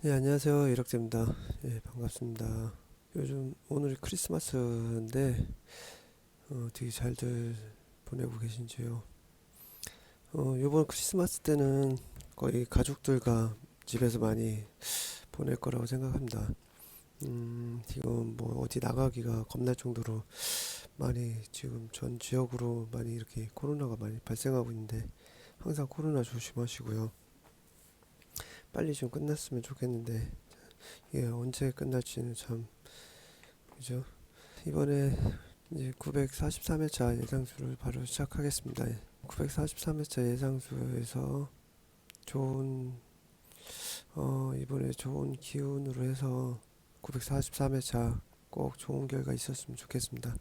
네, 안녕하세요. 이락재입니다. 예, 반갑습니다. 요즘 오늘이 크리스마스인데 어, 되게 잘들 보내고 계신지요? 어, 요번 크리스마스 때는 거의 가족들과 집에서 많이 보낼 거라고 생각합니다. 음, 지금 뭐 어디 나가기가 겁날 정도로 많이 지금 전 지역으로 많이 이렇게 코로나가 많이 발생하고 있는데 항상 코로나 조심하시고요. 빨리 좀 끝났으면 좋겠는데 이게 언제 끝날지는 참 그죠? 이번에 이제 943회차 예상수를 바로 시작하겠습니다. 943회차 예상수에서 좋은 어 이번에 좋은 기운으로 해서 943회차 꼭 좋은 결과 있었으면 좋겠습니다.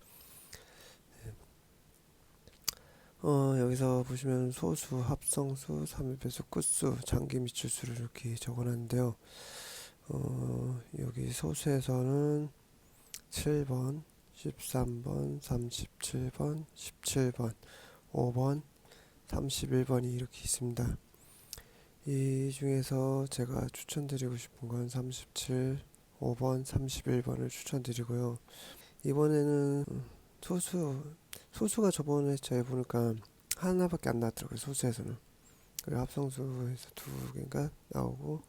어, 여기서 보시면 소수, 합성수, 삼일배수, 끝수, 장기 미출수를 이렇게 적어놨는데요. 어, 여기 소수에서는 7번, 13번, 37번, 17번, 5번, 31번이 이렇게 있습니다. 이 중에서 제가 추천드리고 싶은 건 37, 5번, 31번을 추천드리고요. 이번에는 소수 소수가 저번에 제가 보니까 하나밖에 안 나왔더라고요 소수에서는. 그리고 합성수에서 두 개인가 나오고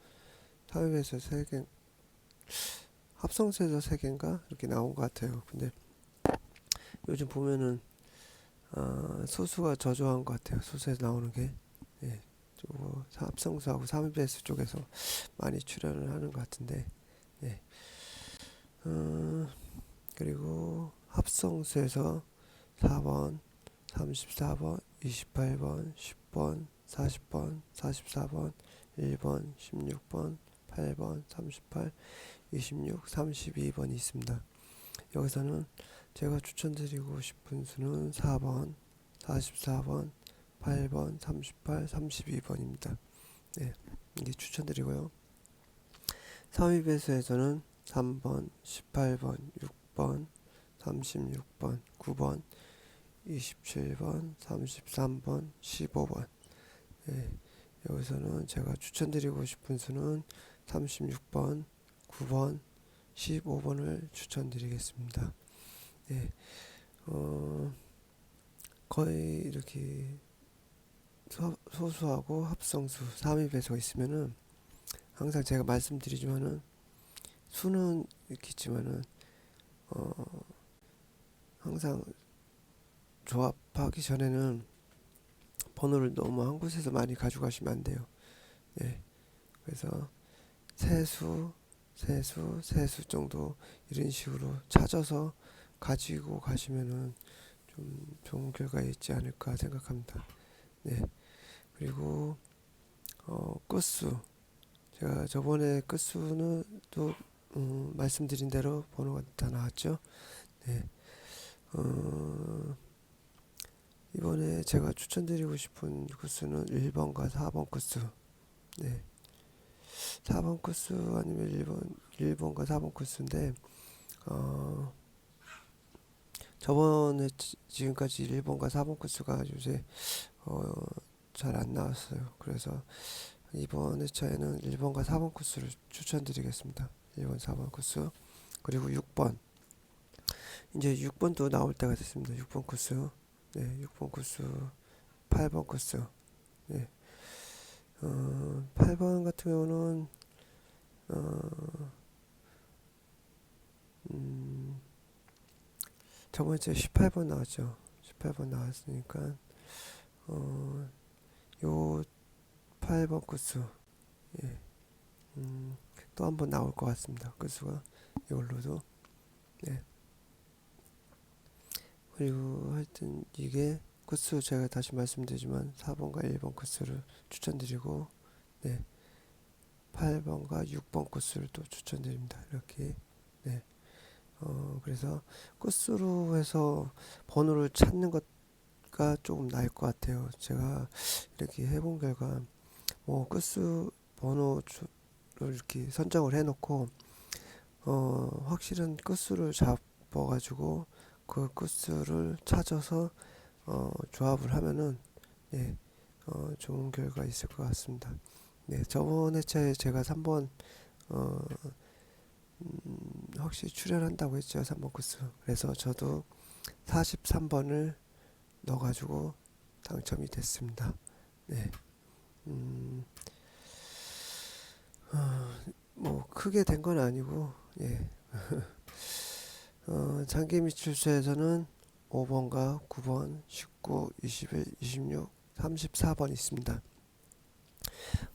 사회에서 세 개 합성수에서 세 개인가 이렇게 나온 것 같아요. 근데 요즘 보면은 아, 소수가 저조한 것 같아요 소수에서 나오는 게. 예, 저 합성수하고 삼배수 쪽에서 많이 출연을 하는 것 같은데 예. 어, 그리고 합성수에서 4번, 34번, 28번, 10번, 40번, 44번, 1번, 16번, 8번, 38, 26, 32번이 있습니다. 여기서는 제가 추천드리고 싶은 수는 4번, 44번, 8번, 38, 32번입니다. 네, 이게 추천드리고요. 3위 배수에서는 3번, 18번, 6번, 36번, 9번, 27번, 33번, 15번. 예, 여기서는 제가 추천드리고 싶은 수는 36번, 9번, 15번을 추천드리겠습니다. 예, 어, 거의 이렇게 소, 소수하고 합성수, 3위 배수가 있으면은 항상 제가 말씀드리지만은 수는 있겠지만은 어, 항상 조합하기 전에는 번호를 너무 한 곳에서 많이 가져가시면 안 돼요. 네. 그래서 세수, 세수, 세수 정도 이런 식으로 찾아서 가지고 가시면은 좀 좋은 결과 있지 않을까 생각합니다. 네. 그리고 어, 끝수. 제가 저번에 끝수는 또 음, 말씀드린 대로 번호가 다 나왔죠. 네. 어, 이번에 제가 추천드리고 싶은 코스는 1번과 4번 코스. 네. 4번 코스 아니면 1번, 1번과 4번 코스인데, 어, 저번에 지금까지 1번과 4번 코스가 요새, 어, 잘 안 나왔어요. 그래서 이번 회차에는 1번과 4번 코스를 추천드리겠습니다. 1번, 4번 코스. 그리고 6번. 이제 6번도 나올 때가 됐습니다. 6번 코스. 네, 6번 코스, 8번 코스. 네. 어, 8번 같은 경우는 어, 음, 저번에 18번 나왔죠. 18번 나왔으니까 어, 요 8번 코스 예. 음, 또 한 번 나올 것 같습니다. 코스가 이걸로도 네. 그리고 하여튼 이게 코스 제가 다시 말씀드리지만 4번과 1번 코스를 추천드리고 네 8번과 6번 코스를 또 추천드립니다. 이렇게 네 어, 그래서 코스로 해서 번호를 찾는 것가 조금 나을 것 같아요. 제가 이렇게 해본 결과 뭐 코스 번호를 이렇게 선정을 해놓고 어, 확실한 코스를 잡아가지고 그 코스를 찾아서 어, 조합을 하면은 네, 어, 좋은 결과 있을 것 같습니다. 네, 저번 회차에 제가 3번 어, 음, 혹시 출연한다고 했죠 3번 코스. 그래서 저도 43번을 넣어가지고 당첨이 됐습니다. 네. 음, 어, 뭐 크게 된 건 아니고 예 어, 장기 미출서에서는 5번과 9번, 19, 21, 26, 34번 있습니다.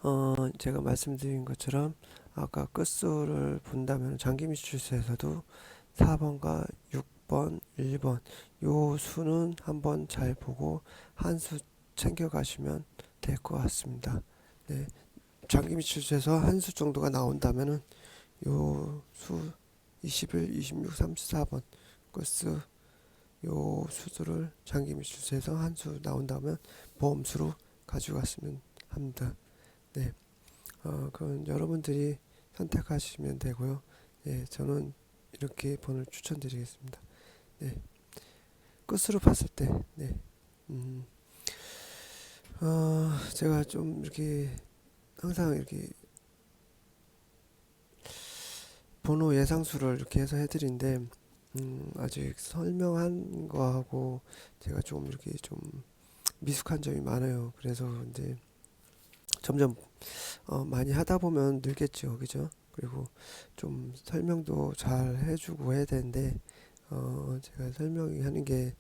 어, 제가 말씀드린 것처럼 아까 끝수를 본다면 장기 미출서에서도 4번과 6번, 1번 요 수는 한번 잘 보고 한 수 챙겨 가시면 될 것 같습니다. 네. 장기 미출서에서 한 수 정도가 나온다면은 요수 21, 26, 34번 끝수 요 수들을 장기 미출서에서 한 수 나온다면 보험수로 가지고 갔으면 합니다. 네. 어, 그건 여러분들이 선택하시면 되고요. 네, 저는 이렇게 번을 추천드리겠습니다. 네. 끝으로 봤을 때, 네. 음, 어, 제가 좀 이렇게 항상 이렇게 번호 예상수를 이렇게 해서 해드린데, 음, 아직 설명한 거하고 제가 좀 이렇게 좀 미숙한 점이 많아요. 그래서 이제 점점 어, 많이 하다 보면 늘겠죠, 그죠? 그리고 좀 설명도 잘 해주고 해야 되는데 어, 제가 설명하는 게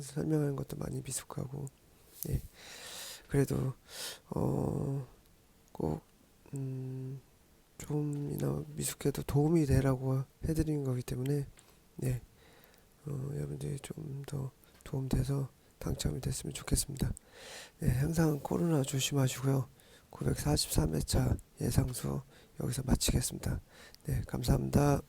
설명하는 것도 많이 미숙하고, 예. 그래도 어, 꼭 음, 좀이나 미숙해도 도움이 되라고 해드리는 거기 때문에 네, 어, 여러분들이 좀 더 도움돼서 당첨이 됐으면 좋겠습니다. 네, 항상 코로나 조심하시고요. 943회차 예상수 여기서 마치겠습니다. 네, 감사합니다.